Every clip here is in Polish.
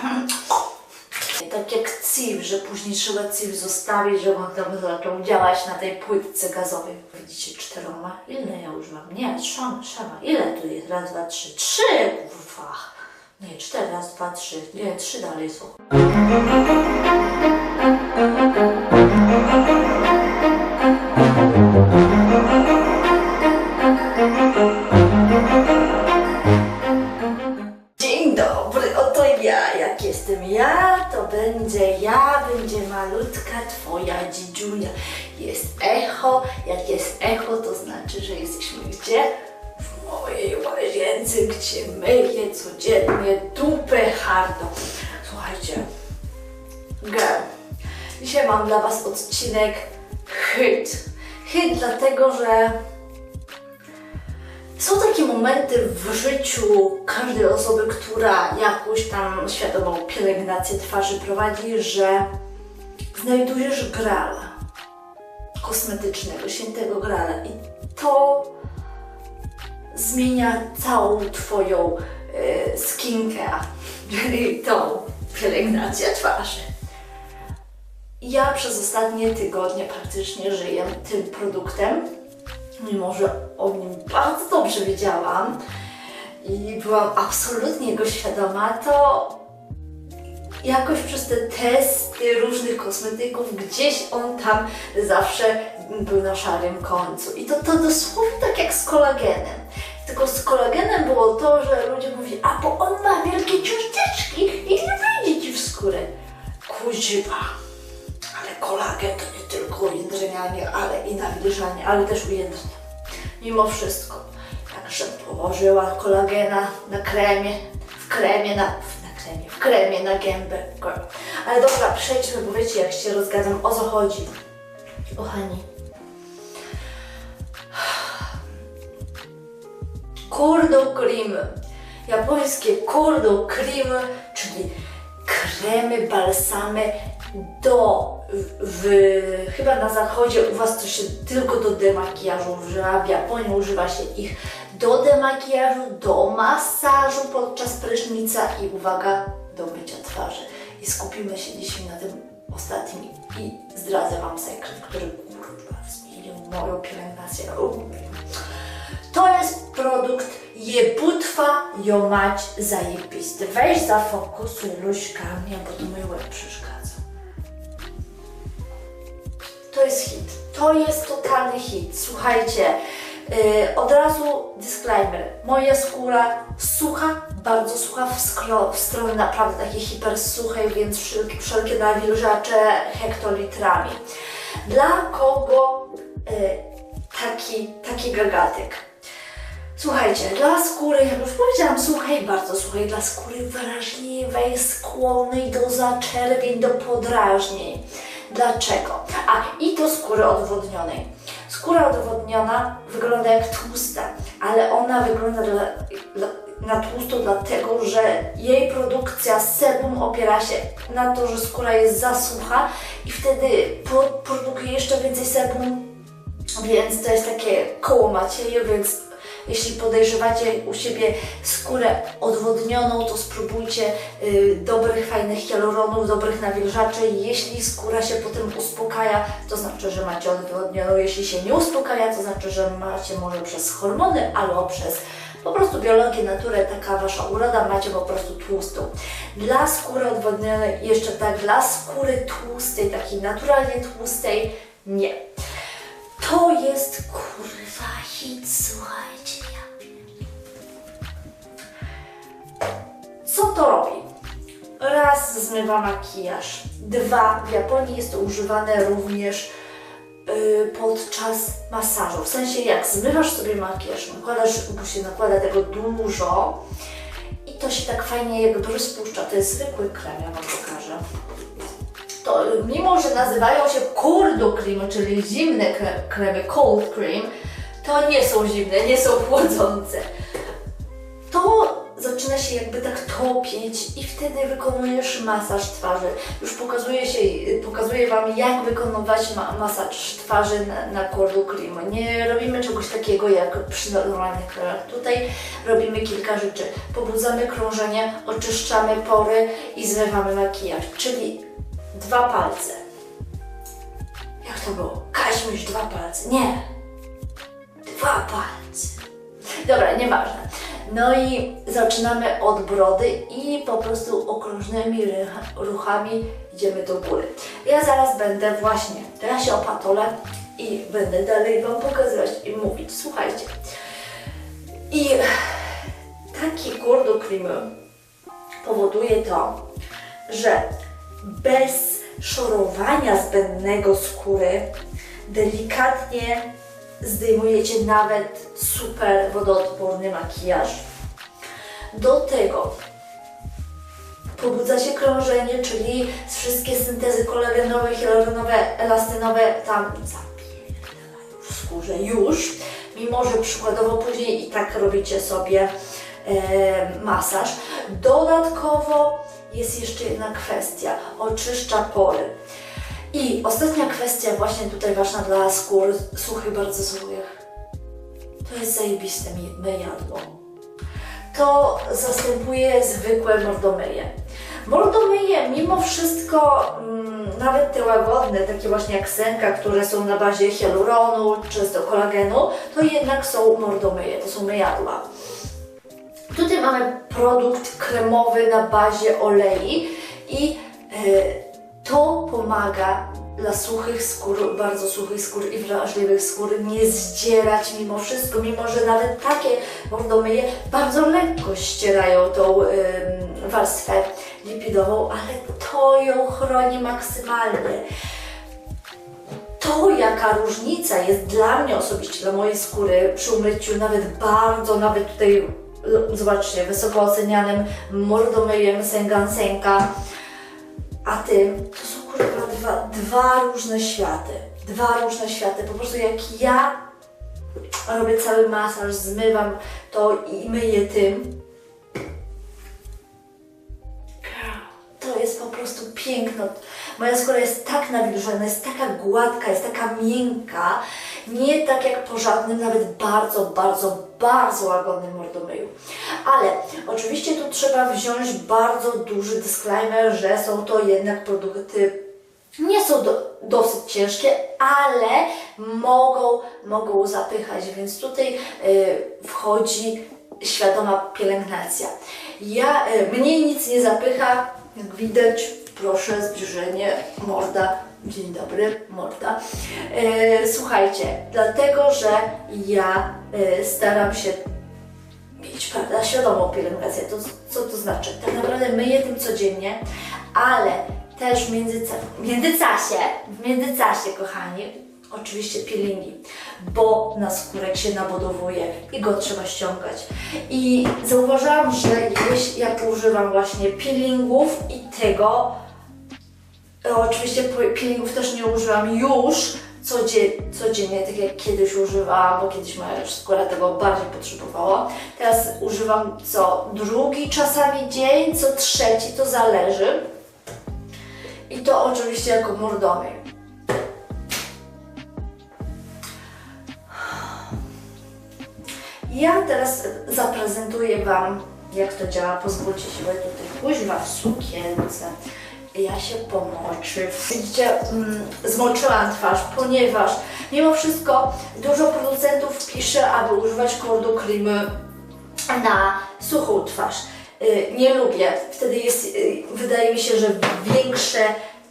Tak jak CIV, że później trzeba CIV zostawić, żeby on tam zaczął działać na tej płytce gazowej. Widzicie, czteroma? Ile ja używam? Nie, trzema, trzema. Ile tu jest? Raz, dwa, trzy. Trzy! Kurwa! Nie, cztery, raz, dwa, trzy. Nie, trzy dalej są. To będzie ja, będzie malutka twoja dziedziunia. Jest echo, jak jest echo, to znaczy, że jesteśmy gdzie? W mojej łazience, gdzie myję codziennie dupę hardo. Słuchajcie, girl, dzisiaj mam dla was odcinek hit. Hit dlatego, że są takie momenty w życiu każdej osoby, która jakąś tam świadomą pielęgnację twarzy prowadzi, że znajdujesz grala kosmetycznego, świętego grala i to zmienia całą Twoją e, skinkę, czyli tą pielęgnację twarzy. Ja przez ostatnie tygodnie praktycznie żyję tym produktem, mimo że o nim bardzo dobrze wiedziałam i byłam absolutnie go świadoma, to jakoś przez te testy różnych kosmetyków gdzieś on tam zawsze był na szarym końcu. I to, to dosłownie tak jak z kolagenem. Tylko z kolagenem było to, że ludzie mówili, a bo on ma wielkie cząsteczki i nie wejdzie ci w skórę. Kuźwa. Ale kolagen to nie tylko ujędrnianie, ale i nawilżanie, ale też ujędrnianie. Mimo wszystko. Także położyła kolagena na kremie, w kremie na, na kremie, w kremie na gębę. Ale dobra, przejdźmy, bo wiecie jak się rozgadzam, o co chodzi. Kochani. Kurdo cream. Japońskie kurdo cream, czyli kremy, balsamy do w, chyba na zachodzie u Was to się tylko do demakijażu używa, w Japonii używa się ich do demakijażu, do masażu podczas prysznica i uwaga, do mycia twarzy. I skupimy się dzisiaj na tym ostatnim i zdradzę Wam sekret, który kurwa zmienił moją pielęgnację. To jest produkt jebutwa ją mać zajebisty. Weź zafokusuj luźkami, bo to mój łeb przeszkadza. Jest hit. To jest totalny hit. Słuchajcie, yy, od razu disclaimer. Moja skóra sucha, bardzo sucha, w, skro, w stronę naprawdę takiej hipersuchej, więc wszelkie, wszelkie nawilżacze hektolitrami. Dla kogo yy, taki, taki gagatek? Słuchajcie, dla skóry, jak już powiedziałam, suchej, bardzo suchej, dla skóry wrażliwej, skłonnej do zaczerwień, do podrażnień. Dlaczego? A i do skóry odwodnionej. Skóra odwodniona wygląda jak tłusta, ale ona wygląda dla, dla, na tłusto dlatego, że jej produkcja sebum opiera się na to, że skóra jest za sucha i wtedy pro, produkuje jeszcze więcej sebum, więc to jest takie koło macieje, więc jeśli podejrzewacie u siebie skórę odwodnioną, to spróbujcie y, dobrych, fajnych hialuronów, dobrych nawilżaczy. Jeśli skóra się potem uspokaja, to znaczy, że macie odwodnioną. Jeśli się nie uspokaja, to znaczy, że macie może przez hormony albo przez po prostu biologię, naturę, taka wasza uroda, macie po prostu tłustą. Dla skóry odwodnionej, jeszcze tak, dla skóry tłustej, takiej naturalnie tłustej, nie. To jest kurwa hit, słuchajcie. Co to robi? Raz zmywa makijaż. Dwa, w Japonii jest to używane również yy, podczas masażu. W sensie jak zmywasz sobie makijaż, nakładasz, bo się nakłada tego dużo i to się tak fajnie jakby rozpuszcza. To jest zwykły krem, ja Wam pokażę to mimo, że nazywają się kurdo cream, czyli zimne kre- kremy, cold cream, to nie są zimne, nie są chłodzące. To zaczyna się jakby tak topić i wtedy wykonujesz masaż twarzy. Już pokazuję, się, pokazuję Wam, jak wykonywać ma masaż twarzy na, na Cordu Cream. Nie robimy czegoś takiego jak przy normalnych kremach. Tutaj robimy kilka rzeczy. Pobudzamy krążenie, oczyszczamy pory i zmywamy makijaż, czyli dwa palce. Jak to było? Kaźmiś dwa palce. Nie. Dwa palce. Dobra, nieważne. No i zaczynamy od brody i po prostu okrążnymi ruchami idziemy do góry. Ja zaraz będę właśnie, teraz się opatolę i będę dalej Wam pokazywać i mówić. Słuchajcie. I taki kurdu creamy powoduje to, że bez szorowania zbędnego skóry delikatnie zdejmujecie nawet super wodoodporny makijaż. Do tego pobudza się krążenie, czyli wszystkie syntezy kolagenowe, hialuronowe, elastynowe tam zapierdalają w skórze już, mimo że przykładowo później i tak robicie sobie e, masaż. Dodatkowo jest jeszcze jedna kwestia, oczyszcza pory. I ostatnia kwestia, właśnie tutaj ważna dla skór suchych, bardzo suchych. To jest zajebiste myjadło. To zastępuje zwykłe mordomyje. Mordomyje, mimo wszystko, mm, nawet te łagodne, takie właśnie jak senka, które są na bazie hialuronu, często kolagenu, to jednak są mordomyje, to są myjadła. Tutaj mamy produkt kremowy na bazie olei i e, to pomaga dla suchych skór, bardzo suchych skór i wrażliwych skór nie zdzierać mimo wszystko, mimo że nawet takie mordomyje bardzo lekko ścierają tą ym, warstwę lipidową, ale to ją chroni maksymalnie. To, jaka różnica jest dla mnie osobiście, dla mojej skóry przy umyciu, nawet bardzo, nawet tutaj, zobaczcie, wysoko ocenianym mordomyjem Sengan Senka, a tym, to są kurwa dwa, dwa różne światy. Dwa różne światy. Po prostu jak ja robię cały masaż, zmywam to i myję tym, to jest po prostu piękno. Moja skóra jest tak nawilżona, jest taka gładka, jest taka miękka. Nie tak jak po żadnym, nawet bardzo, bardzo, bardzo łagodnym mordomyju. Ale oczywiście tu trzeba wziąć bardzo duży disclaimer, że są to jednak produkty nie są do, dosyć ciężkie, ale mogą, mogą zapychać, więc tutaj y, wchodzi świadoma pielęgnacja. Ja, y, mnie nic nie zapycha, jak widać, proszę, zbliżenie, morda, dzień dobry, morda. Y, słuchajcie, dlatego, że ja y, staram się mieć, prawda, świadomą pielęgnację. To, co to znaczy? Tak naprawdę myję tym codziennie, ale też w międzyca- w międzyczasie, w międzyczasie, kochani, oczywiście peelingi, bo na skórek się nabudowuje i go trzeba ściągać. I zauważyłam, że jeśli ja używam właśnie peelingów i tego, e, oczywiście po- peelingów też nie używam już codzie- codziennie, tak jak kiedyś używałam, bo kiedyś moja skóra tego bardziej potrzebowała. Teraz używam co drugi czasami dzień, co trzeci, to zależy. I to oczywiście jako mordomyj. Ja teraz zaprezentuję Wam, jak to działa. Pozwólcie się, bo tutaj kuźwa w sukience. Ja się pomoczy. Widzicie, mm, zmoczyłam twarz, ponieważ mimo wszystko dużo producentów pisze, aby używać kordu creamy na suchą twarz. Y, Nie lubię. Wtedy jest, y, wydaje mi się, że większe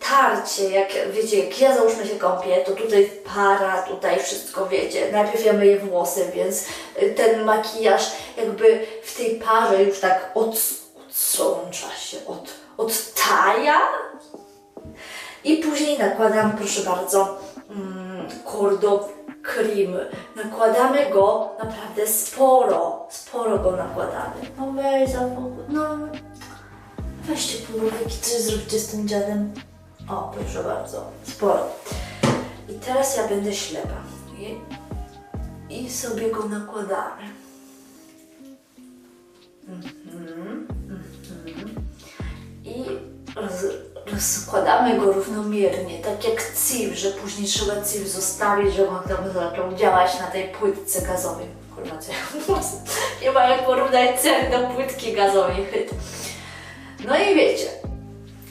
tarcie, jak wiecie, jak ja załóżmy się kąpię, to tutaj para, tutaj wszystko wiecie. Najpierw ja myję włosy, więc y, ten makijaż jakby w tej parze już tak od, odsącza się, od, odtaja. I później nakładam, proszę bardzo, mm, kordo cream. Nakładamy go naprawdę sporo, sporo go nakładamy. No weź za no weźcie półmrówki, coś zrobicie z tym dziadem. O, proszę bardzo, sporo. I teraz ja będę ślepa. I, i sobie go nakładamy. Mhm. Roz, rozkładamy go równomiernie, tak jak CIF, że później trzeba CIF zostawić, żeby on tam zaczął działać na tej płytce gazowej. Kurwa, nie ma jak porównać cen do płytki gazowej. No i wiecie,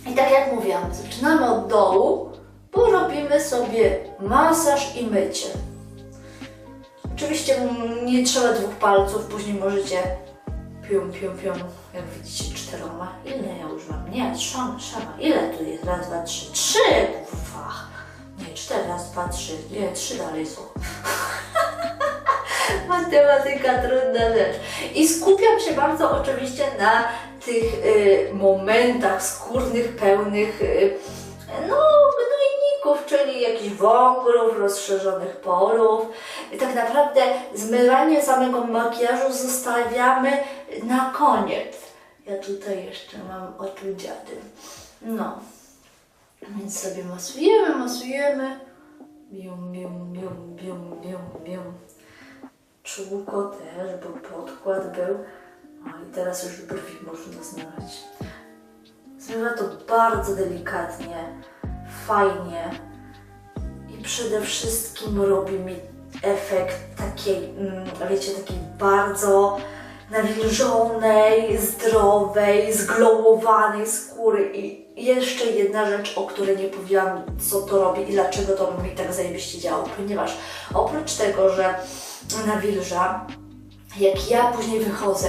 i tak jak mówiłam, zaczynamy od dołu, bo robimy sobie masaż i mycie. Oczywiście nie trzeba dwóch palców, później możecie pium, pium, pium, jak widzicie, czteroma. Ile ja już mam? Nie, trzema, trzema. Ile tu jest? Raz, dwa, trzy. Trzy, kurwa. Nie, cztery, raz, dwa, trzy. Nie, trzy dalej są. Matematyka trudna rzecz. I skupiam się bardzo oczywiście na tych y, momentach skórnych, pełnych y, no, czyli jakichś wągrów, rozszerzonych porów. I tak naprawdę zmywanie samego makijażu zostawiamy na koniec. Ja tutaj jeszcze mam oczu dziady. No. Więc sobie masujemy, masujemy. Bium, bium, bium, bium, bium, bium. Czółko też, bo podkład był. O, i teraz już brwi można znaleźć. Zmywa to bardzo delikatnie, fajnie przede wszystkim robi mi efekt takiej, mm, wiecie, takiej bardzo nawilżonej, zdrowej, zglowowanej skóry. I jeszcze jedna rzecz, o której nie powiedziałam, co to robi i dlaczego to mi tak zajebiście działa, ponieważ oprócz tego, że nawilża, jak ja później wychodzę,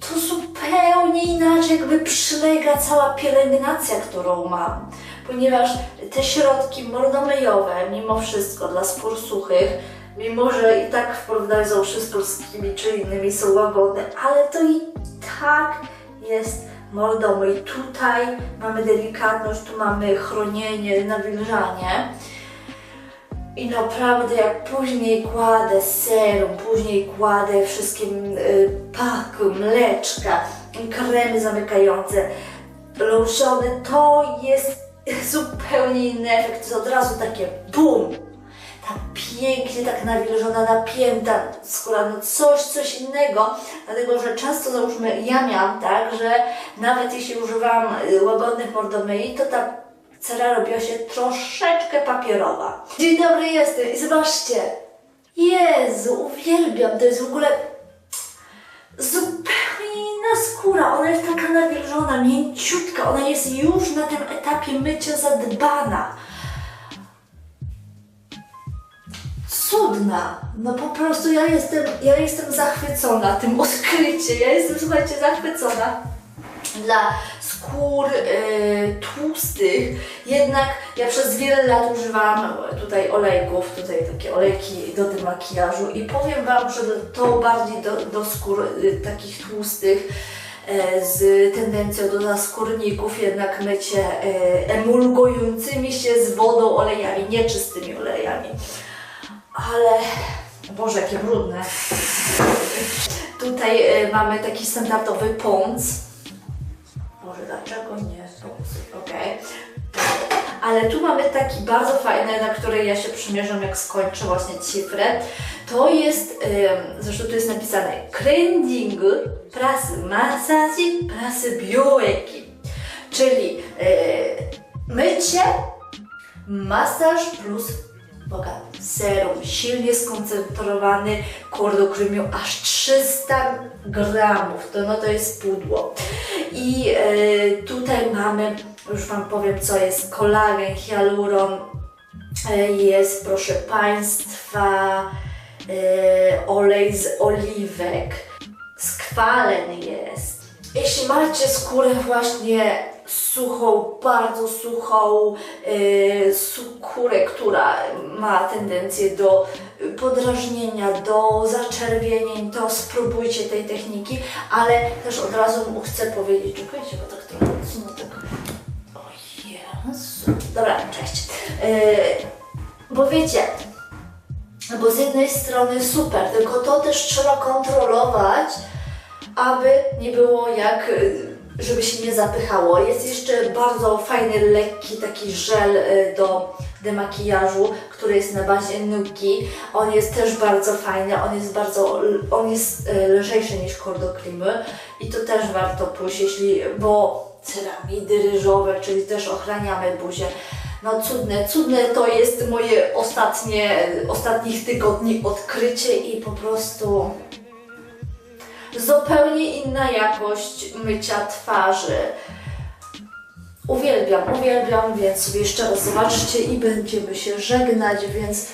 to zupełnie inaczej jakby przylega cała pielęgnacja, którą mam. Ponieważ te środki mordomyjowe, mimo wszystko dla skór suchych, mimo że i tak w porównaniu z oszystowskimi czy innymi są łagodne, ale to i tak jest mordomyj. Tutaj mamy delikatność, tu mamy chronienie, nawilżanie. I naprawdę jak później kładę serum, później kładę wszystkie y, mleczka, kremy zamykające, lotiony, to jest zupełnie inny efekt. To jest od razu takie BUM! Ta pięknie tak nawilżona, napięta skóra, no coś, coś innego, dlatego że często załóżmy, ja miałam tak, że nawet jeśli używałam y, łagodnych mordomyj, to ta cera robiła się troszeczkę papierowa. Dzień dobry jestem i zobaczcie, Jezu, uwielbiam, to jest w ogóle inna skóra, ona jest taka nawilżona, mięciutka, ona jest już na tym etapie mycia zadbana. Cudna, no po prostu ja jestem, ja jestem zachwycona tym odkryciem, ja jestem, słuchajcie, zachwycona dla skór y, tłustych, jednak ja przez wiele lat używałam tutaj olejków, tutaj takie olejki do tym makijażu i powiem Wam, że to bardziej do, do skór y, takich tłustych e, z tendencją do naskórników, jednak mycie e, emulgującymi się z wodą olejami, nieczystymi olejami. Ale, Boże, jakie brudne. Tutaj e, mamy taki standardowy pąc. Dlaczego nie sposób, okej. Ale tu mamy taki bardzo fajny, na który ja się przymierzam, jak skończę właśnie cyfrę. To jest, ym, zresztą tu jest napisane cleansing plus masaji plus bioeki. Czyli yy, mycie, masaż plus Boga, serum silnie skoncentrowany kordokremium aż 300 gramów, to no to jest pudło. I e, tutaj mamy, już Wam powiem co jest, kolagen, hialuron, e, jest proszę Państwa e, olej z oliwek, skwalen jest. Jeśli macie skórę właśnie suchą, bardzo suchą yy, skórę, która ma tendencję do podrażnienia, do zaczerwienień, to spróbujcie tej techniki, ale też od razu chcę powiedzieć, czekajcie, bo tak trochę odsunę tego. O Jezu. Dobra, cześć. Yy, bo wiecie, bo z jednej strony super, tylko to też trzeba kontrolować, aby nie było jak, y, żeby się nie zapychało. Jest jeszcze bardzo fajny, lekki taki żel y, do demakijażu, który jest na bazie nuki. On jest też bardzo fajny, on jest bardzo, on jest y, lżejszy niż kordoklimy i to też warto pójść, jeśli, bo ceramidy ryżowe, czyli też ochraniamy buzię. No cudne, cudne to jest moje ostatnie, ostatnich tygodni odkrycie i po prostu zupełnie inna jakość mycia twarzy. Uwielbiam, uwielbiam, więc sobie jeszcze raz zobaczcie i będziemy się żegnać, więc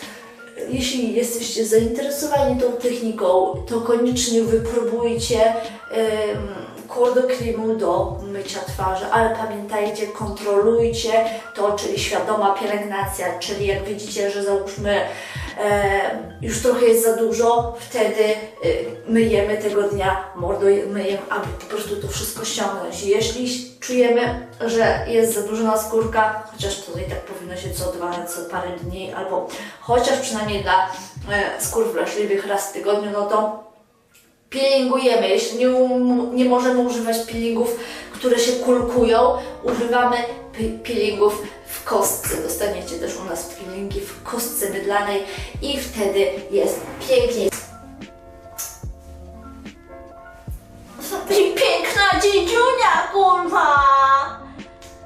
jeśli jesteście zainteresowani tą techniką, to koniecznie wypróbujcie um, kordoklimu do mycia twarzy, ale pamiętajcie, kontrolujcie to, czyli świadoma pielęgnacja, czyli jak widzicie, że załóżmy już trochę jest za dużo, wtedy e, myjemy tego dnia, mordo myjemy, aby po prostu to wszystko ściągnąć. Jeśli czujemy, że jest za dużo skórka, chociaż to i tak powinno się co dwa, co parę dni, albo chociaż przynajmniej dla e, skór wrażliwych raz w tygodniu, no to peelingujemy. Jeśli nie, um- nie możemy używać peelingów, które się kulkują, używamy pe- peelingów w kostce. Dostaniecie też u nas peelingi w kostce mydlanej i wtedy jest pięknie. I piękna dziedziunia, kurwa!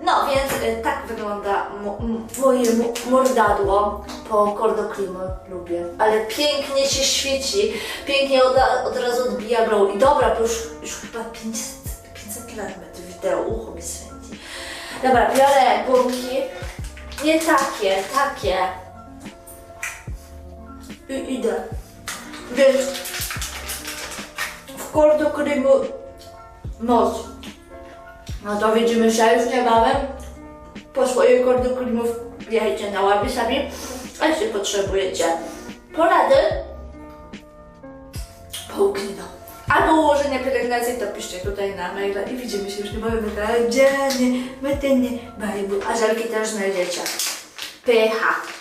No więc y, tak wygląda mo- moje mo- mordadło po kordoklimu, lubię. Ale pięknie się świeci, pięknie od, od razu odbija glow. I dobra, to już, już chyba 500, 500 lat my to wideo, ucho mi swędzi. Dobra, biorę gumki. Nie takie, takie. I idę. Więc w kordoklimu moc. No to widzimy się już niebawem. Po swoje kordy klimów jechajcie na łabi sami. A jeśli potrzebujecie porady, połknino. Albo ułożenia pielęgnacji, to piszcie tutaj na maila i widzimy się już niebawem na kanale Dziennie, Metynie, Bajbu. A żelki też znajdziecie. Pycha.